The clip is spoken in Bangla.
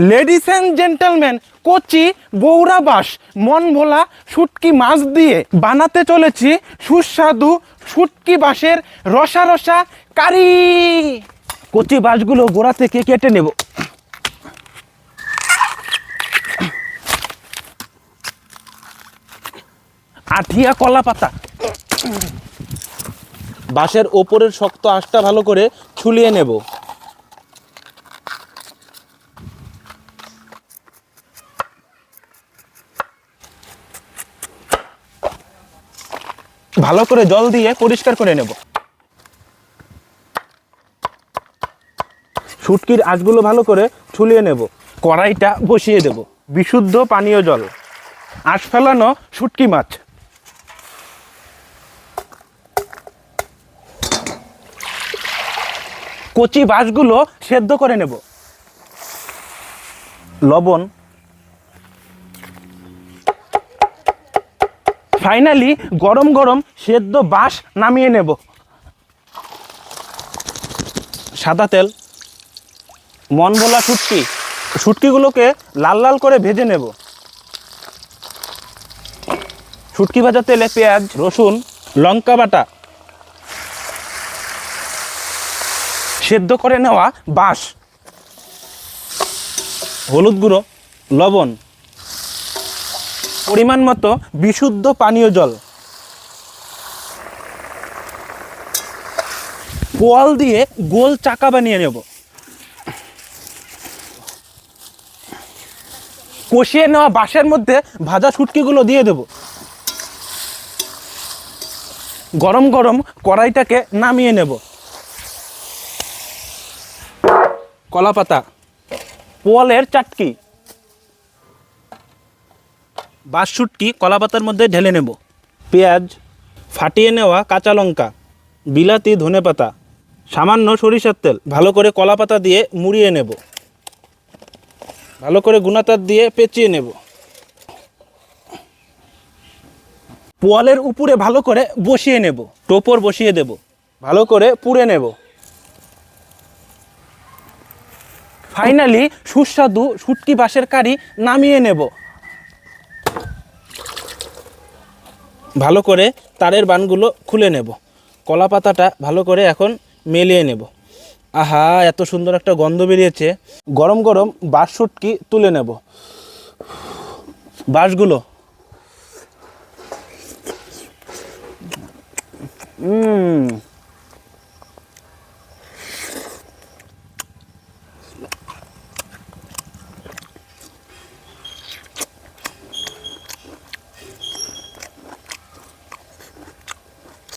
লেডিস অ্যান্ড জেন্টলম্যান কচি বৌরা বাস মন ভোলা শুটকি মাছ দিয়ে বানাতে চলেছি সুস্বাদু শুটকি বাসের রসা রসা কারি। কচি বাসগুলো গোড়া থেকে কেটে নেব? আঠিয়া কলা পাতা। বাঁশের ওপরের শক্ত আঁশটা ভালো করে ছুলিয়ে নেব। ভালো করে জল দিয়ে পরিষ্কার করে নেব। শুটকির আঁশগুলো ভালো করে ছুলিয়ে নেব। কড়াইটা বসিয়ে দেব। বিশুদ্ধ পানীয় জল। আঁশ ফেলানো শুটকি মাছ। কচি বাঁশগুলো সেদ্ধ করে নেব। লবণ ফাইনালি গরম গরম সেদ্ধ বাঁশ নামিয়ে নেব। সাদা তেল মন ভোলা শুটকি। শুটকিগুলোকে লাল লাল করে ভেজে নেব। শুটকি ভাজা তেলে পেঁয়াজ, রসুন, লঙ্কা বাটা সেদ্ধ করে নেওয়া বাঁশ, হলুদ গুঁড়ো, লবণ পরিমাণ মতো বিশুদ্ধ পানীয় জল। পোয়াল দিয়ে গোল চাকা বানিয়ে নেব। কষিয়ে নেওয়া বাঁশের মধ্যে ভাজা শুটকিগুলো দিয়ে দেব। গরম গরম কড়াইটাকে নামিয়ে নেব। কলাপাতা পোয়ালের চাটকি। বাঁশ শুটকি কলা মধ্যে ঢেলে নেব। পেঁয়াজ ফাটিয়ে নেওয়া কাঁচা লঙ্কা, বিলাতি ধনে পাতা, সামান্য সরিষার তেল ভালো করে কলাপাতা দিয়ে মুড়িয়ে নেব। ভালো করে গুণাতার দিয়ে পেঁচিয়ে নেব। পোয়ালের উপরে ভালো করে বসিয়ে নেব। টোপর বসিয়ে দেব। ভালো করে পুড়ে নেব। ফাইনালি সুস্বাদু শুটকি বাঁশের কারি নামিয়ে নেব। ভালো করে তারের বানগুলো খুলে নেব। কলা পাতাটা ভালো করে এখন মেলিয়ে নেব। আহা, এত সুন্দর একটা গন্ধ বেরিয়েছে। গরম গরম বাঁশ শুটকি তুলে নেব। বাঁশগুলো। উম